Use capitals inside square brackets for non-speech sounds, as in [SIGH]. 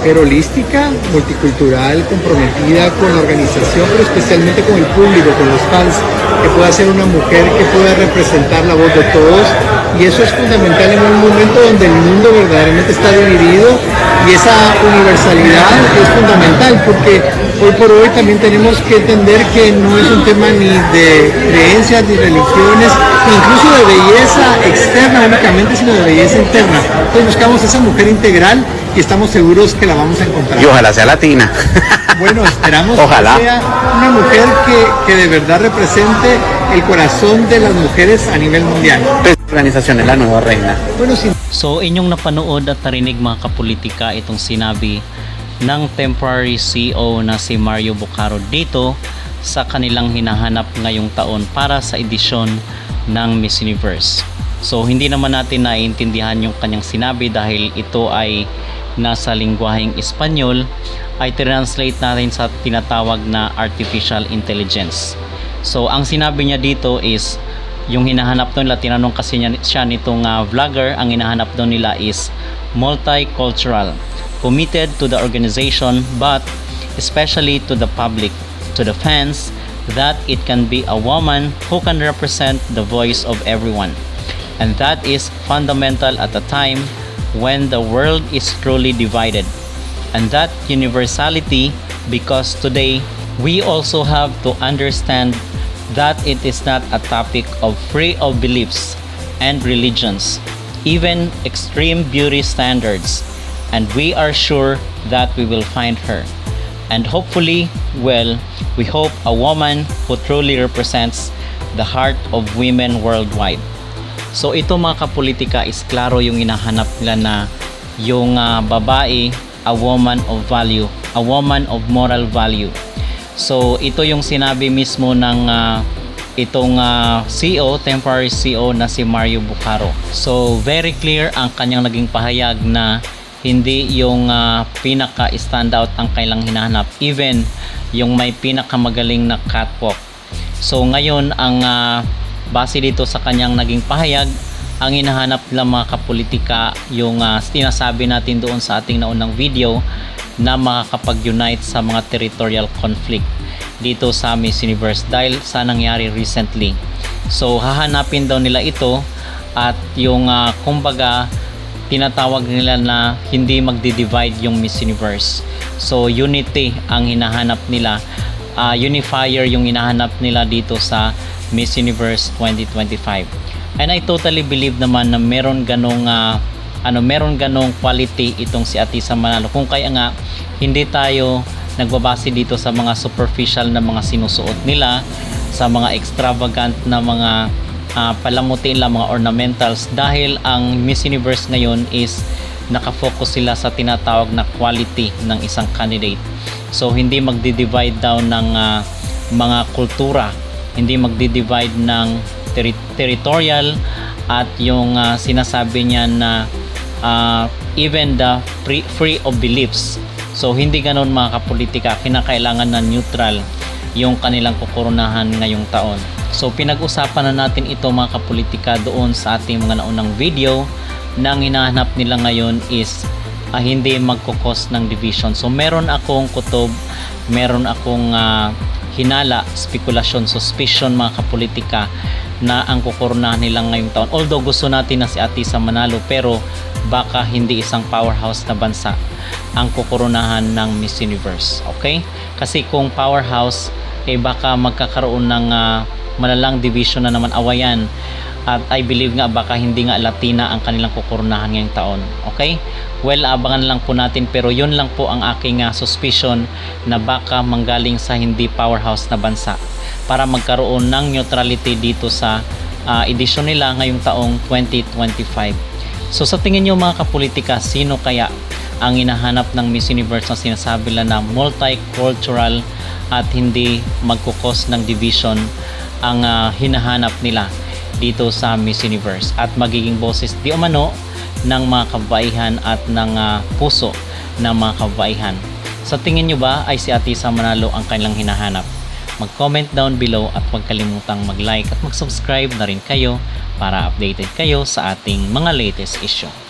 mujer holística, multicultural, comprometida con la organización, pero especialmente con el público, con los fans, que pueda ser una mujer que pueda representar la voz de todos. Y eso es fundamental en un momento donde el mundo verdaderamente está dividido y esa universalidad es fundamental porque hoy por hoy también tenemos que entender que no es un tema ni de creencias ni religiones, incluso de belleza externa únicamente, sino de belleza interna. Entonces buscamos esa mujer integral y estamos seguros que la vamos a encontrar. Y ojalá sea latina. [LAUGHS] Bueno, esperamos Ojalá. que sea una mujer que, que de verdad represente el corazón de las mujeres a nivel mundial. Organización es la nueva reina. Bueno, sin So inyong napanood at narinig mga kapolitika itong sinabi ng temporary CEO na si Mario Bucaro dito sa kanilang hinahanap ngayong taon para sa edisyon ng Miss Universe. So hindi naman natin naiintindihan yung kanyang sinabi dahil ito ay nasa lingwaheng Espanyol ay translate natin sa tinatawag na artificial intelligence. So ang sinabi niya dito is yung hinahanap doon nila tinanong kasi niya, siya nitong ah, vlogger ang hinahanap doon nila is multicultural committed to the organization but especially to the public to the fans that it can be a woman who can represent the voice of everyone and that is fundamental at a time when the world is truly divided and that universality because today we also have to understand that it is not a topic of free of beliefs and religions, even extreme beauty standards, and we are sure that we will find her. And hopefully, well, we hope a woman who truly represents the heart of women worldwide. So ito mga kapolitika is klaro yung hinahanap nila na yung ah, babae, a woman of value, a woman of moral value. So ito yung sinabi mismo ng ah, itong ah, CEO, temporary CEO na si Mario Bucaro. So very clear ang kanyang naging pahayag na hindi yung ah, pinaka standout ang kailang hinahanap. Even yung may pinakamagaling na catwalk. So ngayon ang ah, base dito sa kanyang naging pahayag, ang hinahanap nila mga kapolitika yung ah, sinasabi natin doon sa ating naunang video na makakapag-unite sa mga territorial conflict dito sa Miss Universe dahil sa nangyari recently. So hahanapin daw nila ito at yung ah, kumbaga tinatawag nila na hindi magdi-divide yung Miss Universe. So unity ang hinahanap nila. Ah, unifier yung hinahanap nila dito sa Miss Universe 2025. And I totally believe naman na meron ganong ah, ano meron ganong quality itong si Atisa Manalo. Kung kaya nga hindi tayo nagbabase dito sa mga superficial na mga sinusuot nila, sa mga extravagant na mga ah, palamuti nila, mga ornamentals dahil ang Miss Universe ngayon is nakafocus sila sa tinatawag na quality ng isang candidate. So hindi magdi-divide down ng ah, mga kultura, hindi magdi-divide ng terri- territorial at yung ah, sinasabi niya na ah, even the free, free of beliefs. So hindi ganon mga kapolitika, kinakailangan na neutral yung kanilang kukurunahan ngayong taon. So pinag-usapan na natin ito mga kapolitika doon sa ating mga naunang video na ang hinahanap nila ngayon is ah, hindi magkukos ng division. So meron akong kutob, meron akong ah, hinala, spekulasyon, suspicion mga kapolitika na ang kukurunahan nila ngayong taon. Although gusto natin na si Atisa manalo pero baka hindi isang powerhouse na bansa ang kukurunahan ng Miss Universe. Okay? Kasi kung powerhouse, eh baka magkakaroon ng ah, malalang division na naman awayan at I believe nga baka hindi nga Latina ang kanilang kukurunahan ngayong taon. Okay? Well, abangan lang po natin pero yun lang po ang aking ah, suspicion na baka manggaling sa hindi powerhouse na bansa para magkaroon ng neutrality dito sa ah, edisyon nila ngayong taong 2025. So sa tingin nyo mga kapolitika, sino kaya ang hinahanap ng Miss Universe na sinasabi nila na multicultural at hindi magkukos ng division ang ah, hinahanap nila dito sa Miss Universe at magiging boses di umano ng mga kabaihan at ng ah, puso ng mga kabaihan. Sa tingin nyo ba ay si Atisa Manalo ang kanilang hinahanap? Mag-comment down below at huwag kalimutang mag-like at mag-subscribe na rin kayo para updated kayo sa ating mga latest issue.